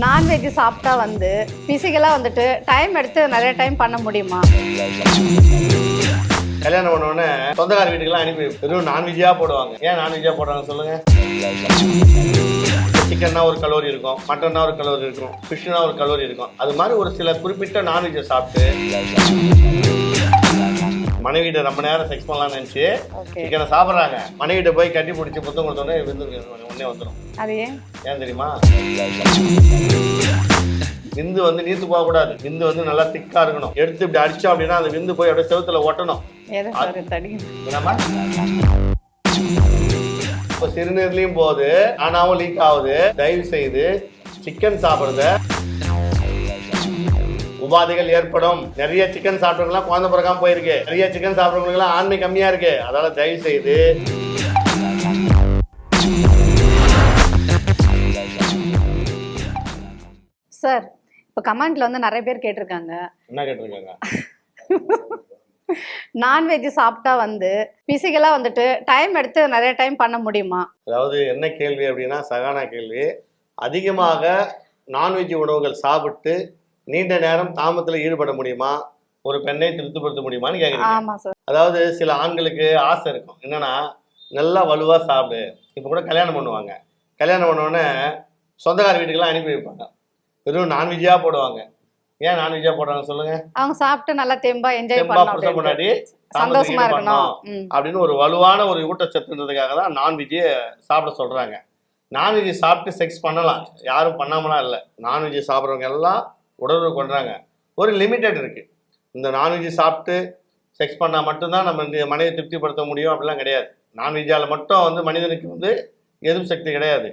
Non veg சாப்பிட்டா வந்து ஃபிசிக்கலாக வந்துட்டு டைம் எடுத்து நிறைய டைம் பண்ண முடியுமா? கல்யாணம் பண்ணோடனே சொந்தக்கார வீட்டுக்கெல்லாம் அனுப்பி வெறும் நான்வெஜ்ஜாக போடுவாங்க. ஏன் நான்வெஜ்ஜாக போடுறாங்க சொல்லுங்க. சிக்கன்னா ஒரு கலோரி இருக்கும். மட்டன்னா ஒரு கலோரி இருக்கும். ஃபிஷ்னா ஒரு கலோரி இருக்கும். அது மாதிரி ஒரு சில குறிப்பிட்ட நான்வெஜ்ஜை சாப்பிட்டு மனைவிட்ட ரொம்ப நேரம் செக்ஸ் பண்ணலாம்னு நினச்சி சிக்கனை சாப்பிட்றாங்க. மனைவிட்ட போய் கட்டி பிடிச்சி புத்தம் கொடுத்தோடனே விந்து உடனே வந்துடும் அது ஏன்? தெரியுமா? விந்து வந்து நீத்து போகக்கூடாது விந்து வந்து நல்லா திக்கா இருக்கணும். எடுத்து இப்படி அடிச்சோம் அப்படின்னா அந்த விந்து போய் அப்படியே செவுத்துல ஒட்டணும். இப்போ சிறுநீர்லயும் போகுது. ஆனாவும் லீக் ஆகுது. தயவு செய்து சிக்கன் சாப்பிடுறத உபாதைகள் ஏற்படும். நிறைய சிக்கன் சாப்பிட்றவங்களாம் குழந்தை பிறக்காம போயிருக்கு. நிறைய சிக்கன் சாப்பிட்றவங்களுக்குலாம் ஆண்மை கம்மியா இருக்கு. அதனால தயவு செய்து சார் இப்போ கமெண்ட்ல வந்து நிறைய பேர் கேட்டிருக்காங்க. என்ன கேட்டிருக்காங்க? நான்வெஜ் சாப்பிட்டா வந்து ஃபிசிக்கலாக வந்துட்டு டைம் எடுத்து நிறைய டைம் பண்ண முடியுமா? அதாவது என்ன கேள்வி அப்படின்னா சகானா கேள்வி. அதிகமாக நான்வெஜ் உணவுகள் சாப்பிட்டு நீண்ட நேரம் தாமத்தில் ஈடுபட முடியுமா? ஒரு பெண்ணை திருப்திப்படுத்த முடியுமான்னு கேட்குறீங்க அதாவது சில ஆண்களுக்கு ஆசை இருக்கும். என்னன்னா நல்லா வலுவா சாப்பிடு. இப்போ கூட கல்யாணம் பண்ணுவாங்க. கல்யாணம் பண்ண உடனே சொந்தக்கார வீட்டுக்கெல்லாம் அனுப்பி வைப்பாங்க. வெறும் நான்வெஜ்ஜா போடுவாங்க. ஏன் நான்வெஜ்ஜா போடுறாங்க சொல்லுங்க? அவங்க சாப்பிட்டு நல்லா தெம்பா என்ஜாய் அப்படின்ட்டு. முன்னாடி சந்தோஷமா இருக்கணும். அப்படின்னு ஒரு வலுவான ஒரு ஊட்டச்சத்துன்றதுக்காக தான் நான்வெஜ்ஜே சாப்பிட சொல்றாங்க. நான்வெஜ் சாப்பிட்டு செக்ஸ் பண்ணலாம். யாரும் பண்ணாமலாம் இல்லை. நான்வெஜ் சாப்பிட்றவங்க எல்லாம் உடலுறவு கொண்டாங்க ஒரு லிமிட்டட் இருக்குது இந்த நான்வெஜ் சாப்பிட்டு செக்ஸ் பண்ணால் மட்டும்தான் நம்ம இந்த மனித திருப்திப்படுத்த முடியும் அப்படிலாம் கிடையாது. நான்வெஜ்ஜால் மட்டும் வந்து மனிதனுக்கு வந்து எதுவும் சக்தி கிடையாது.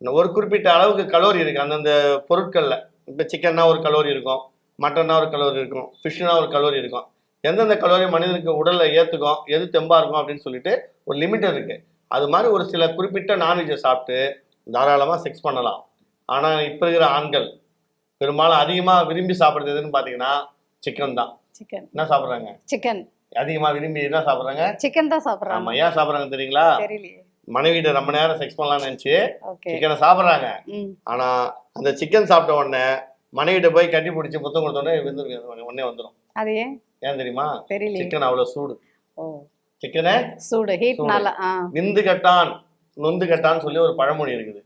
இந்த ஒரு குறிப்பிட்ட அளவுக்கு கலோரி இருக்குது அந்தந்த பொருட்களில் இப்போ சிக்கன்னா ஒரு கலோரி இருக்கும் மட்டன்னா ஒரு கலோரி இருக்கும் ஃபிஷ்னா ஒரு கலோரி இருக்கும். எந்தெந்த கலோரி மனிதனுக்கு உடலில் ஏற்றுக்கும் எது தெம்பாக இருக்கும் அப்படின்னு சொல்லிட்டு ஒரு லிமிட் இருக்குது அது மாதிரி ஒரு சில குறிப்பிட்ட நான்வெஜ்ஜை சாப்பிட்டு தாராளமாக செக்ஸ் பண்ணலாம். ஆனால் இப்போ இருக்கிற ஆண்கள் பெரும்பாலும் அதிகமாக விரும்பி சாப்பிட்றது எதுன்னு பார்த்தீங்கன்னா சிக்கன் தான். சிக்கன் என்ன சாப்பிட்றாங்க? சிக்கன் அதிகமாக விரும்பி என்ன சாப்பிட்றாங்க? சிக்கன் தான் சாப்பிட்றாங்க. ஆமாம் ஏன் சாப்பிட்றாங்க தெரியுங்களா? மனைவிட்ட ரொம்ப நேரம் செக்ஸ் பண்ணலாம்னு நினச்சி சிக்கனை சாப்பிட்றாங்க. ம். ஆனால் அந்த சிக்கன் சாப்பிட்ட உடனே மனைவிட்ட போய் கட்டி பிடிச்சி புத்தம் கொடுத்த உடனே விந்து உடனே வந்துடும் அது ஏன்? ஏன் தெரியுமா? சிக்கன் அவ்வளோ சூடு. சிக்கனை சூடு ஹீட்னால விந்து கட்டான் நொந்து கட்டான்னு சொல்லி ஒரு பழமொழி இருக்குது.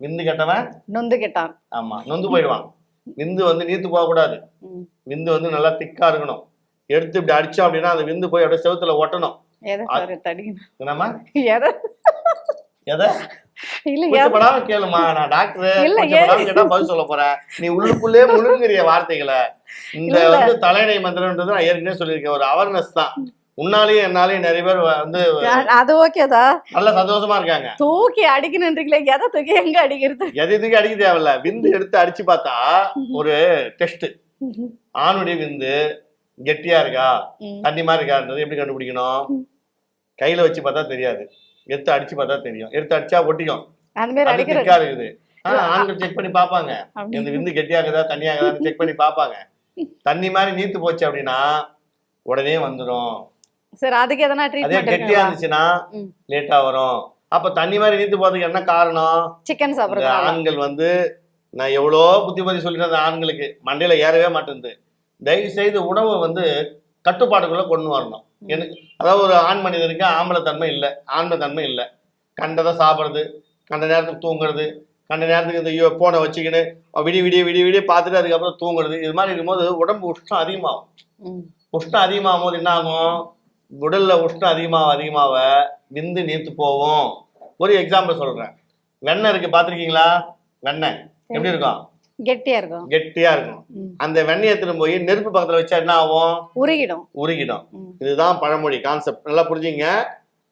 விந்து கட்டவன்? நொந்து கெட்டான். ஆமா நொந்து போயிடுவான். விந்து வந்து நீத்து போகக்கூடாது. விந்து வந்து நல்லா திக்கா இருக்கணும். எடுத்து இப்படி அடிச்சோம் அப்படின்னா அந்த விந்து போய் அப்படியே செவுத்துல ஒட்டணும். என்னம்மா? எதை? எதை? இல்ல கேளுமா நான் டாக்டர். கேட்டா பதில் சொல்ல போறேன். நீ உள்ளுக்குள்ளே முழுங்குறிய வார்த்தைகளை. இந்த. வந்து தலைநை மந்திரம்ன்றது நான் ஏற்கனவே சொல்லியிருக்கேன். ஒரு அவேர்னஸ் தான். உன்னாலேயும் என்னாலையும் நிறைய பேர் வந்து அது ஓகேதா நல்ல சந்தோஷமா இருக்காங்க. தூக்கி அடிக்கணுன்றீங்களே எதை தூக்கி எங்க அடிக்கிறது? எது இதுக்கு அடிக்க தேவையில்ல. விந்து எடுத்து அடிச்சு பார்த்தா ஒரு டெஸ்ட். ஆணுடைய விந்து கெட்டியா இருக்கா. தண்ணி மாதிரி இருக்கான்றது எப்படி கண்டுபிடிக்கணும்? கையில வச்சு பார்த்தா தெரியாது. எடுத்து அடிச்சு பார்த்தா தெரியும். எடுத்து அடிச்சா ஒட்டிக்கும். திக்கா இருக்குது. ஆண்கள் செக் பண்ணி பார்ப்பாங்க. அப்படி. இந்த விந்து கெட்டியா இருக்குதா தண்ணியா இருக்குதான்னு செக் பண்ணி பார்ப்பாங்க. தண்ணி மாதிரி நீத்து போச்சு அப்படின்னா உடனே வந்துடும் சரி அதுக்கு எதனா ட்ரீட்மெண்ட் கெட்டியா இருந்துச்சுன்னா. லேட்டா வரும். அப்ப தண்ணி மாதிரி நீத்து போறதுக்கு என்ன காரணம்? சிக்கன் இந்த சாப்பிடுறதுனால ஆண்கள் வந்து நான் எவ்வளோ புத்திமதி சொல்லிட்டேன் அந்த ஆண்களுக்கு. மண்டையில ஏறவே மாட்டேங்குது தயவு செய்து உணவை வந்து கட்டுப்பாட்டுக்குள்ள கொண்டு வரணும். எனக்கு அதாவது ஒரு ஆண் மனிதனுக்கு ஆம்பளை தன்மை இல்லை ஆண்மை தன்மை இல்லை. கண்டதை சாப்பிட்றது கண்ட நேரத்துக்கு தூங்குறது கண்ட நேரத்துக்கு இந்த ஐயோ போனை வச்சுக்கின்னு விடிய விடிய விடிய விடிய பார்த்துட்டு அதுக்கப்புறம் தூங்குறது. இது மாதிரி இருக்கும்போது உடம்பு உஷ்ணம் அதிகமாகும். உஷ்ணம் அதிகமாகும் போது என்ன ஆகும்? உடல்ல உஷ்ணம் அதிகமாக அதிகமாக விந்து நீத்து போகும் ஒரு எக்ஸாம்பிள் சொல்றேன். வெண்ணெய் இருக்கு பார்த்துருக்கீங்களா? வெண்ணெய். எப்படி இருக்கும்? கெட்டியா இருக்கும். கெட்டியா இருக்கும். அந்த வெண்ணெய் எடுத்துட்டு போய் நெருப்பு பக்கத்துல வச்சா என்ன ஆகும்? உருகிடும். உருகிடும். இதுதான் பழமொழி கான்செப்ட் நல்லா புரிஞ்சுங்க.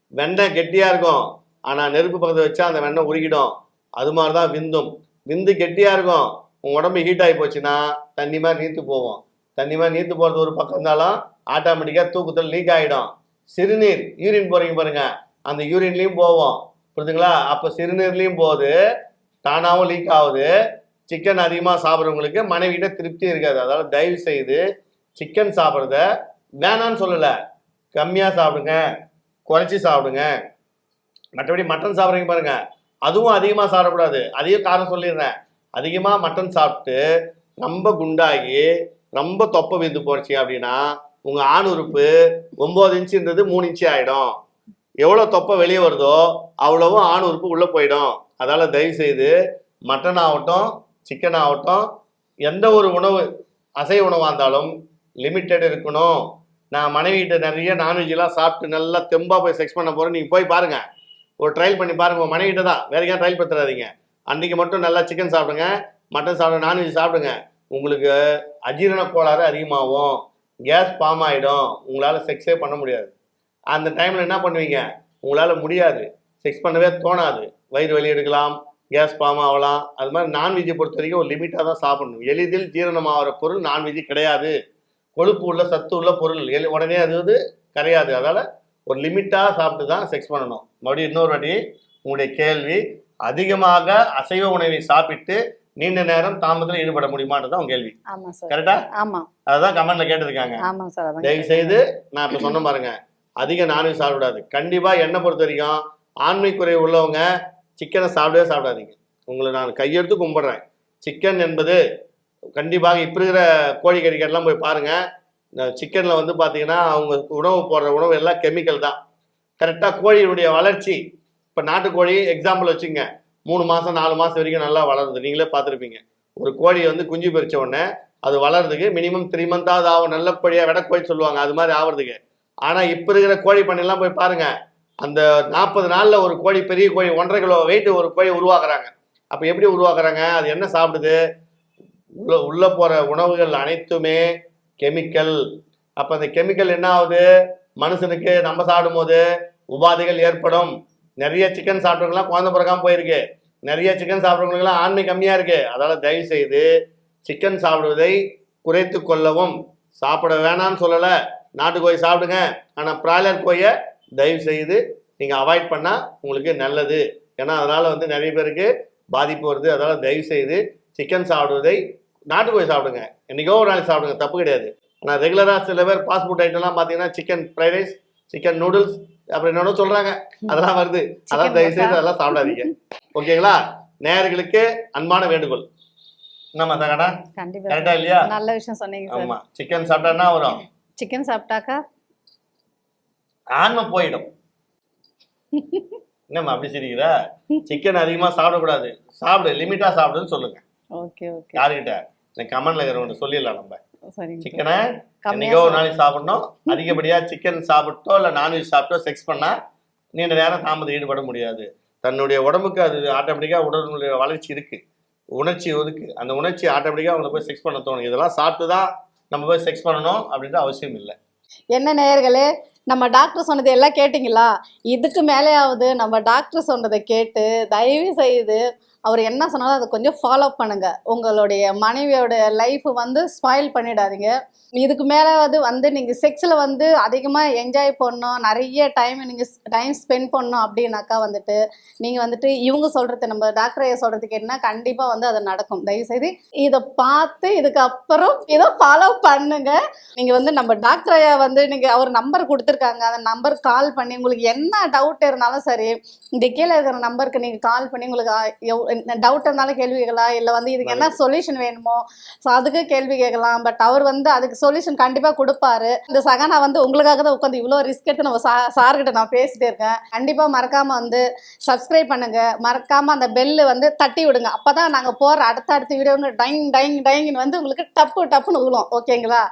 வெண்ணெய் கெட்டியா இருக்கும். ஆனா நெருப்பு பக்கத்துல வச்சா அந்த வெண்ணெய் உருகிடும். அது மாதிரிதான் விந்தும். விந்து கெட்டியா இருக்கும். உன் உடம்பு ஹீட் ஆகி போச்சுன்னா தண்ணி மாதிரி நீத்து போகும். தண்ணி மாதிரி நீத்து போறது ஒரு பக்கம் இருந்தாலும் ஆட்டோமேட்டிக்காக தூக்கத்தில் லீக் ஆகிடும் சிறுநீர் யூரின் போகிறீங்க பாருங்க. அந்த யூரின்லேயும் போவோம் புரிதுங்களா அப்போ சிறுநீர்லேயும் போகுது. தானாகவும் லீக் ஆகுது. சிக்கன் அதிகமாக சாப்பிட்றவங்களுக்கு மனைவிகிட்ட திருப்தி இருக்காது. அதாவது தயவு செய்து சிக்கன் சாப்பிட்றத வேணான்னு சொல்லலை. கம்மியாக சாப்பிடுங்க. குறைச்சி சாப்பிடுங்க. மற்றபடி மட்டன் சாப்பிட்றீங்க பாருங்க. அதுவும் அதிகமாக சாப்பிடக்கூடாது. அதையும் காரணம் சொல்லிடுறேன். அதிகமாக மட்டன் சாப்பிட்டு ரொம்ப குண்டாகி ரொம்ப தொப்பை விந்து போச்சு அப்படின்னா உங்கள் ஆண் உறுப்பு ஒம்பது இன்ச்சுன்றது மூணு இன்ச்சு ஆகிடும் எவ்வளோ தொப்பை வெளியே வருதோ அவ்வளவும் ஆண் உறுப்பு உள்ளே போயிடும். அதால் தயவு செய்து மட்டன் ஆகட்டும் சிக்கன் ஆகட்டும் எந்த ஒரு உணவு அசைவ உணவாக இருந்தாலும் லிமிட்டட் இருக்கணும். நான் மனைவிகிட்ட நிறைய நான்வெஜ்லாம் சாப்பிட்டு நல்லா தெம்பாக போய் செக்ஸ் பண்ண போகிறேன் நீங்கள் போய் பாருங்க. ஒரு ட்ரையல் பண்ணி பாருங்க. உங்கள் மனைவிகிட்ட தான். வேற ஏன் ட்ரையல் பத்துறாதீங்க அன்றைக்கி மட்டும் நல்லா சிக்கன் சாப்பிடுங்க. மட்டன் சாப்பிடுங்க நான்வெஜ் சாப்பிடுங்க. உங்களுக்கு அஜீரண கோளாறு அதிகமாகும். கேஸ் ஃபார்ம் ஆகிடும் உங்களால் செக்ஸே பண்ண முடியாது. அந்த டைமில் என்ன பண்ணுவீங்க? உங்களால் முடியாது. செக்ஸ் பண்ணவே தோணாது. வயிறு வலி எடுக்கலாம் கேஸ் ஃபார்ம் ஆகலாம். அது மாதிரி நான்வெஜ்ஜை பொறுத்த வரைக்கும் ஒரு லிமிட்டாக தான் சாப்பிடணும். எளிதில் ஜீரணமாகிற பொருள் நான்வெஜ் கிடையாது. கொழுப்பு உள்ள சத்து உள்ள பொருள். எளி உடனே அது வந்து கரையாது. அதனால் ஒரு லிமிட்டாக சாப்பிட்டு தான் செக்ஸ் பண்ணணும். மறுபடியும் இன்னொரு வாட்டி உங்களுடைய கேள்வி அதிகமாக அசைவ உணவை சாப்பிட்டு நீண்ட நேரம் தாமதத்தில் ஈடுபட முடியுமான்றது தான் உங்க கேள்வி. ஆமா சார். கரெக்டா ஆமா. அதுதான் கமெண்ட்ல கேட்டிருக்காங்க. ஆமா சார் அதான் தயவு செய்து நான் இப்ப சொன்ன பாருங்க. அதிக நான்வெஜ் சாப்பிடாது கண்டிப்பா என்னை பொறுத்த வரைக்கும் ஆண்மை குறைவு உள்ளவங்க சிக்கனை சாப்பிடவே சாப்பிடாதீங்க. உங்களை நான் கையெடுத்து கும்பிடுறேன். சிக்கன் என்பது கண்டிப்பாக இப்போ இருக்கிற கோழி கறிக்கெல்லாம் போய் பாருங்க. சிக்கனில் வந்து பார்த்தீங்கன்னா அவங்க உணவு போடுற உணவு எல்லாம் கெமிக்கல் தான். கரெக்டாக கோழியினுடைய வளர்ச்சி. இப்போ நாட்டுக்கோழி எக்ஸாம்பிள் வச்சுங்க மூணு மாதம் நாலு மாதம் வரைக்கும் நல்லா வளருது. நீங்களே பார்த்துருப்பீங்க. ஒரு கோழி வந்து குஞ்சு பொரிச்ச உடனே அது வளர்றதுக்கு மினிமம் த்ரீ மந்தாவது ஆகும். நல்ல கோழியாக கோழி சொல்லுவாங்க. அது மாதிரி ஆகிறதுக்கு ஆனால் இப்போ இருக்கிற கோழி பண்ணையெல்லாம் போய் பாருங்க. அந்த நாற்பது நாளில் ஒரு கோழி பெரிய கோழி ஒன்றரை கிலோ வெயிட் ஒரு கோழி உருவாக்குறாங்க. அப்போ எப்படி உருவாக்குறாங்க? அது என்ன சாப்பிடுது? உள்ள உள்ளே போகிற உணவுகள் அனைத்துமே கெமிக்கல் அப்போ அந்த கெமிக்கல் என்ன ஆகுது? மனுஷனுக்கு நம்ம சாப்பிடும்போது உபாதைகள் ஏற்படும். நிறைய சிக்கன் சாப்பிட்றவங்களாம் குழந்தை பிறக்காம போயிருக்கு. நிறைய சிக்கன் சாப்பிட்றவங்களுக்குலாம் ஆண்மை கம்மியாக இருக்கு. அதால் தயவு செய்து சிக்கன் சாப்பிடுவதை குறைத்து கொள்ளவும். சாப்பிட வேணாம்னு சொல்லலை. நாட்டுக்கோழி சாப்பிடுங்க. ஆனால் பிராய்லர் கோயை தயவு செய்து நீங்கள் அவாய்ட் பண்ணால் உங்களுக்கு நல்லது. ஏன்னா அதனால் வந்து நிறைய பேருக்கு பாதிப்பு வருது. அதனால் தயவு செய்து சிக்கன் சாப்பிடுவதை நாட்டுக்கோழி சாப்பிடுங்க. என்றைக்கோ ஒரு நாளைக்கு சாப்பிடுங்க. தப்பு கிடையாது. ஆனால் ரெகுலராக சில பேர் ஃபாஸ்ட் ஃபுட் ஐட்டம்லாம் பார்த்தீங்கன்னா chicken fried rice chicken noodles அப்புறம் என்னென்ன சொல்கிறாங்க அதெல்லாம் வருது. அதெல்லாம் தயவு செய்து. அதெல்லாம் சாப்பிடாதீங்க. ஓகேங்களா? நேயர்களுக்கு அன்பான வேண்டுகோள். என்னம்மா கண்டிப்பா. கரெக்டா. இல்லையா? நல்ல விஷயம் சொன்னீங்க ஆமா. சிக்கன் சாப்பிட்டா என்ன வரும்? சிக்கன் சாப்பிட்டாக்கா? ஆன்மை போயிடும். என்னம்மா அப்படி சிரிக்கிற? சிக்கன் அதிகமா சாப்பிடக்கூடாது. சாப்பிடு லிமிட்டா சாப்பிடுன்னு சொல்லுங்க. Okay okay. யாருக்கிட்ட? இந்த கமெண்ட்ல இருக்கிறவங்க சொல்லிடலாம் நம்ம. சிக்கனை என்னைக்கோ ஒரு. நாளைக்கு சாப்பிடணும். அதிகப்படியா சிக்கன் சாப்பிட்டோ இல்ல நான்வெஜ் சாப்பிட்டோ செக்ஸ் பண்ணா நீண்ட நேரம் தாமதம் ஈடுபட முடியாது. தன்னுடைய உடம்புக்கு அது ஆட்டோமேட்டிக்கா உடலுடைய வளர்ச்சி இருக்கு. உணர்ச்சி இருக்கு அந்த உணர்ச்சி ஆட்டோமேட்டிக்கா அவங்களை போய் செக்ஸ் பண்ண தோணும். இதெல்லாம் சாப்பிட்டு தான் நம்ம போய் செக்ஸ் பண்ணணும் அப்படின்ற அவசியம் இல்லை. என்ன நேயர்களே நம்ம டாக்டர் சொன்னது எல்லாம் கேட்டிங்களா? இதுக்கு மேலேயாவது நம்ம டாக்டர் சொன்னதை கேட்டு தயவு செய்து அவர் என்ன சொன்னாலும் அதை கொஞ்சம் ஃபாலோ பண்ணுங்க. உங்களுடைய மனைவியோட லைஃப் வந்து ஸ்பாயில் பண்ணிடாதீங்க. இதுக்கு மேலாவது வந்து நீங்கள் செக்ஸில் வந்து அதிகமாக என்ஜாய் பண்ணணும். நிறைய டைம் நீங்கள் டைம் ஸ்பெண்ட் பண்ணணும் அப்படின்னாக்கா வந்துட்டு நீங்கள் வந்துட்டு இவங்க சொல்கிறது நம்ம டாக்டர் ஐயா சொல்கிறதுக்கு என்ன கண்டிப்பாக வந்து அது நடக்கும். தயவுசெய்து இதை பார்த்து இதுக்கப்புறம் இதை ஃபாலோ பண்ணுங்க. நீங்கள் வந்து நம்ம டாக்டர் ஐயா வந்து நீங்கள் அவர் நம்பர் கொடுத்துருக்காங்க. அந்த நம்பர் கால் பண்ணி உங்களுக்கு என்ன டவுட் இருந்தாலும் சரி இந்த கீழே இருக்கிற நம்பருக்கு நீங்கள் கால் பண்ணி உங்களுக்கு டவுட் இருந்தாலும் கேள்வி கேட்கலாம். இல்லை வந்து இதுக்கு என்ன சொல்யூஷன் வேணுமோ? ஸோ அதுக்கு கேள்வி கேட்கலாம். பட் அவர் வந்து அதுக்கு சொல்யூஷன் கண்டிப்பாக கொடுப்பாரு. இந்த சகனா வந்து உங்களுக்காக தான் உட்காந்து இவ்வளோ ரிஸ்க் எடுத்து நம்ம சா சார்கிட்ட நான் பேசிட்டே இருக்கேன். கண்டிப்பாக மறக்காமல் வந்து சப்ஸ்கிரைப் பண்ணுங்க. மறக்காமல் அந்த பெல்லு வந்து தட்டி விடுங்க. அப்போ தான் நாங்கள் போகிற அடுத்த அடுத்த வீடியோ வந்து டைங் டைங் டைங்னு வந்து உங்களுக்கு டப்பு டப்புன்னு விழும் ஓகேங்களா